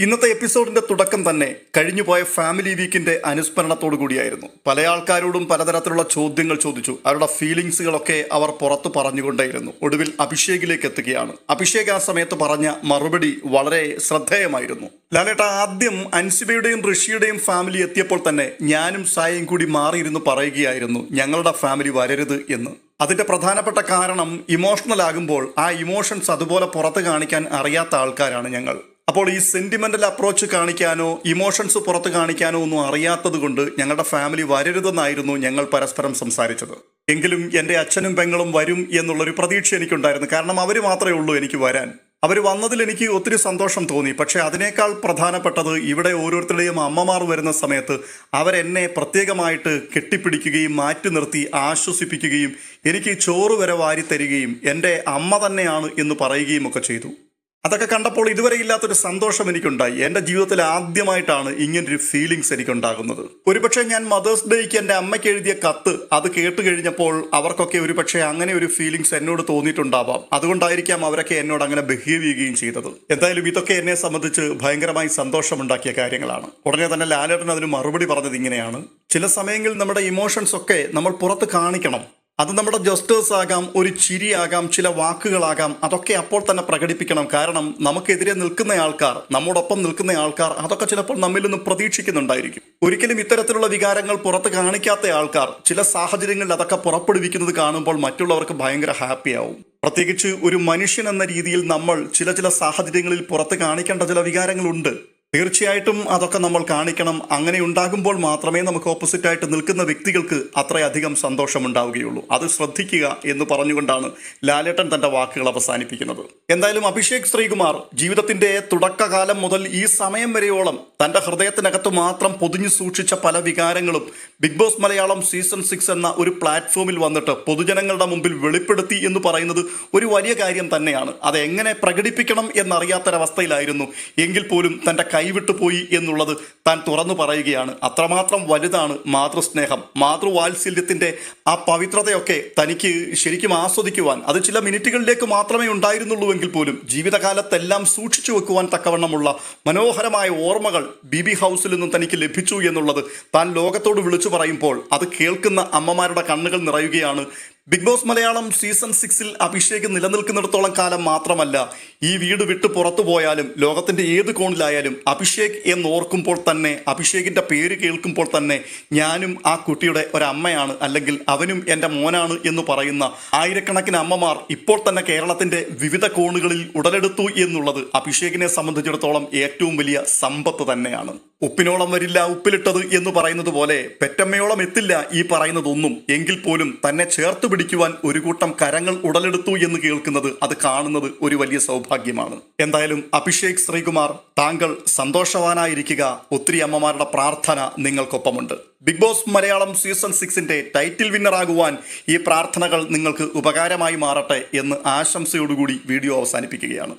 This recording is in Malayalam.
ഇന്നത്തെ എപ്പിസോഡിന്റെ തുടക്കം തന്നെ കഴിഞ്ഞുപോയ ഫാമിലി വീക്കിന്റെ അനുസ്മരണത്തോടു കൂടിയായിരുന്നു. പല ആൾക്കാരോടും പലതരത്തിലുള്ള ചോദ്യങ്ങൾ ചോദിച്ചു. അവരുടെ ഫീലിങ്സുകളൊക്കെ അവർ പുറത്തു പറഞ്ഞുകൊണ്ടേയിരുന്നു. ഒടുവിൽ അഭിഷേകിലേക്ക് എത്തുകയാണ്. അഭിഷേക് ആ സമയത്ത് പറഞ്ഞ മറുപടി വളരെ ശ്രദ്ധേയമായിരുന്നു. ലാലേട്ട ആദ്യം അൻസിബയുടെയും ഋഷിയുടെയും ഫാമിലി എത്തിയപ്പോൾ തന്നെ ഞാനും സായയും കൂടി മാറിയിരുന്ന് പറയുകയായിരുന്നു ഞങ്ങളുടെ ഫാമിലി വരരുത് എന്ന്. അതിന്റെ പ്രധാനപ്പെട്ട കാരണം ഇമോഷണൽ ആകുമ്പോൾ ആ ഇമോഷൻസ് അതുപോലെ പുറത്ത് കാണിക്കാൻ അറിയാത്ത ആൾക്കാരാണ് ഞങ്ങൾ. അപ്പോൾ ഈ സെന്റിമെന്റൽ അപ്രോച്ച് കാണിക്കാനോ ഇമോഷൻസ് പുറത്ത് കാണിക്കാനോ ഒന്നും അറിയാത്തത് കൊണ്ട് ഞങ്ങളുടെ ഫാമിലി വരരുതെന്നായിരുന്നു ഞങ്ങൾ പരസ്പരം സംസാരിച്ചത്. എങ്കിലും എന്റെ അച്ഛനും പെങ്ങളും വരും എന്നുള്ളൊരു പ്രതീക്ഷ എനിക്കുണ്ടായിരുന്നു. കാരണം അവർ മാത്രമേ ഉള്ളൂ എനിക്ക് വരാൻ. അവർ വന്നതിൽ എനിക്ക് ഒത്തിരി സന്തോഷം തോന്നി. പക്ഷേ അതിനേക്കാൾ പ്രധാനപ്പെട്ടത് ഇവിടെ ഓരോരുത്തരുടെയും അമ്മമാർ വരുന്ന സമയത്ത് അവരെന്നെ പ്രത്യേകമായിട്ട് കെട്ടിപ്പിടിക്കുകയും മാറ്റി നിർത്തി ആശ്വസിപ്പിക്കുകയും എനിക്ക് ചോറ് വരെ വാരി തരികയും എന്റെ അമ്മ തന്നെയാണ് എന്ന് പറയുകയും ഒക്കെ ചെയ്തു. അതൊക്കെ കണ്ടപ്പോൾ ഇതുവരെ ഇല്ലാത്തൊരു സന്തോഷം എനിക്കുണ്ടായി. എന്റെ ജീവിതത്തിൽ ആദ്യമായിട്ടാണ് ഇങ്ങനൊരു ഫീലിങ്സ് എനിക്കുണ്ടാകുന്നത്. ഒരുപക്ഷെ ഞാൻ മദേഴ്സ് ഡേക്ക് എന്റെ അമ്മയ്ക്ക് എഴുതിയ കത്ത് അത് കേട്ട് കഴിഞ്ഞപ്പോൾ അവർക്കൊക്കെ ഒരുപക്ഷെ അങ്ങനെ ഒരു ഫീലിങ്സ് എന്നോട് തോന്നിയിട്ടുണ്ടാവാം. അതുകൊണ്ടായിരിക്കാം അവരൊക്കെ എന്നോട് അങ്ങനെ ബിഹേവ് ചെയ്യുകയും ചെയ്തത്. എന്തായാലും ഇതൊക്കെ എന്നെ സംബന്ധിച്ച് ഭയങ്കരമായി സന്തോഷമുണ്ടാക്കിയ കാര്യങ്ങളാണ്. ഉടനെ തന്നെ ലാലേട്ടൻ അതിന് മറുപടി പറഞ്ഞത് ഇങ്ങനെയാണ്. ചില സമയങ്ങളിൽ നമ്മുടെ ഇമോഷൻസ് ഒക്കെ നമ്മൾ പുറത്ത് കാണിക്കണം. അത് നമ്മുടെ ജസ്റ്റേഴ്സ് ആകാം ഒരു ചിരിയാകാം ചില വാക്കുകളാകാം അതൊക്കെ അപ്പോൾ തന്നെ പ്രകടിപ്പിക്കണം. കാരണം നമുക്കെതിരെ നിൽക്കുന്ന ആൾക്കാർ നമ്മോടൊപ്പം നിൽക്കുന്ന ആൾക്കാർ അതൊക്കെ ചിലപ്പോൾ നമ്മിൽ നിന്ന് പ്രതീക്ഷിക്കുന്നുണ്ടായിരിക്കും. ഒരിക്കലും ഇത്തരത്തിലുള്ള വികാരങ്ങൾ പുറത്ത് കാണിക്കാത്ത ആൾക്കാർ ചില സാഹചര്യങ്ങളിൽ അതൊക്കെ പുറപ്പെടുവിക്കുന്നത് കാണുമ്പോൾ മറ്റുള്ളവർക്ക് ഭയങ്കര ഹാപ്പിയാവും പ്രത്യേകിച്ച് ഒരു മനുഷ്യൻ എന്ന രീതിയിൽ നമ്മൾ ചില ചില സാഹചര്യങ്ങളിൽ പുറത്ത് കാണിക്കേണ്ട ചില വികാരങ്ങളുണ്ട്. തീർച്ചയായിട്ടും അതൊക്കെ നമ്മൾ കാണിക്കണം. അങ്ങനെ ഉണ്ടാകുമ്പോൾ മാത്രമേ നമുക്ക് ഓപ്പോസിറ്റ് ആയിട്ട് നിൽക്കുന്ന വ്യക്തികൾക്ക് അത്രയധികം സന്തോഷം ഉണ്ടാവുകയുള്ളൂ അത് ശ്രദ്ധിക്കുക എന്ന് പറഞ്ഞുകൊണ്ടാണ് ലാലേട്ടൻ തന്റെ വാക്കുകൾ അവസാനിപ്പിക്കുന്നത്. എന്തായാലും അഭിഷേക് ശ്രീകുമാർ ജീവിതത്തിന്റെ തുടക്കകാലം മുതൽ ഈ സമയം വരെയോളം തന്റെ ഹൃദയത്തിനകത്ത് മാത്രം പൊതിഞ്ഞു സൂക്ഷിച്ച പല വികാരങ്ങളും Big Boss Malayalam season six എന്ന ഒരു പ്ലാറ്റ്ഫോമിൽ വന്നിട്ട് പൊതുജനങ്ങളുടെ മുമ്പിൽ വെളിപ്പെടുത്തി എന്ന് പറയുന്നത് ഒരു വലിയ കാര്യം തന്നെയാണ്. അത് എങ്ങനെ പ്രകടിപ്പിക്കണം എന്നറിയാത്തൊരവസ്ഥയിലായിരുന്നു. എങ്കിൽ പോലും തന്റെ കൈവിട്ടു പോയി എന്നുള്ളത് താൻ തുറന്നു പറയുകയാണ്. അത്രമാത്രം വലുതാണ് മാതൃസ്നേഹം. മാതൃവാത്സല്യത്തിന്റെ ആ പവിത്രതയൊക്കെ തനിക്ക് ശരിക്കും ആസ്വദിക്കുവാൻ അത് ചില മിനിറ്റുകളിലേക്ക് മാത്രമേ ഉണ്ടായിരുന്നുള്ളൂവെങ്കിൽ പോലും ജീവിതകാലത്തെല്ലാം സൂക്ഷിച്ചു വെക്കുവാൻ തക്കവണ്ണമുള്ള മനോഹരമായ ഓർമ്മകൾ ബി ബി ഹൗസിൽ നിന്നും തനിക്ക് ലഭിച്ചു എന്നുള്ളത് താൻ ലോകത്തോട് വിളിച്ചു പറയുമ്പോൾ അത് കേൾക്കുന്ന അമ്മമാരുടെ കണ്ണുകൾ നിറയുകയാണ് ബിഗ് ബോസ് മലയാളം സീസൺ സിക്സിൽ അഭിഷേക് നിലനിൽക്കുന്നിടത്തോളം കാലം മാത്രമല്ല ഈ വീട് വിട്ട് പുറത്തു പോയാലും ലോകത്തിന്റെ ഏത് കോണിലായാലും അഭിഷേക് എന്ന് ഓർക്കുമ്പോൾ തന്നെ അഭിഷേകിന്റെ പേര് കേൾക്കുമ്പോൾ തന്നെ ഞാനും ആ കുട്ടിയുടെ ഒരമ്മയാണ് അല്ലെങ്കിൽ അവനും എന്റെ മോനാണ് എന്ന് പറയുന്ന ആയിരക്കണക്കിന് അമ്മമാർ ഇപ്പോൾ തന്നെ കേരളത്തിന്റെ വിവിധ കോണുകളിൽ ഉടലെടുത്തു എന്നുള്ളത് അഭിഷേകിനെ സംബന്ധിച്ചിടത്തോളം ഏറ്റവും വലിയ സമ്പത്ത് തന്നെയാണ്. ഉപ്പിനോളം വരില്ല ഉപ്പിലിട്ടത് എന്ന് പറയുന്നത് പോലെ പെറ്റമ്മയോളം എത്തില്ല ഈ പറയുന്നതൊന്നും. എങ്കിൽ പോലും തന്നെ ചേർത്ത് പിടിക്കുവാൻ ഒരു കൂട്ടം കരങ്ങൾ ഉടലെടുത്തു എന്ന് കേൾക്കുന്നത് അത് കാണുന്നത് ഒരു വലിയ സൗഭാഗ്യമാണ്. എന്തായാലും അഭിഷേക് ശ്രീകുമാർ താങ്കൾ സന്തോഷവാനായിരിക്കുക. ഒത്തിരി അമ്മമാരുടെ പ്രാർത്ഥന നിങ്ങൾക്കൊപ്പമുണ്ട്. ബിഗ് ബോസ് മലയാളം സീസൺ സിക്സിന്റെ ടൈറ്റിൽ വിന്നർ വിന്നറാകുവാൻ ഈ പ്രാർത്ഥനകൾ നിങ്ങൾക്ക് ഉപകാരമായി മാറട്ടെ എന്ന് ആശംസയോടുകൂടി വീഡിയോ അവസാനിപ്പിക്കുകയാണ്.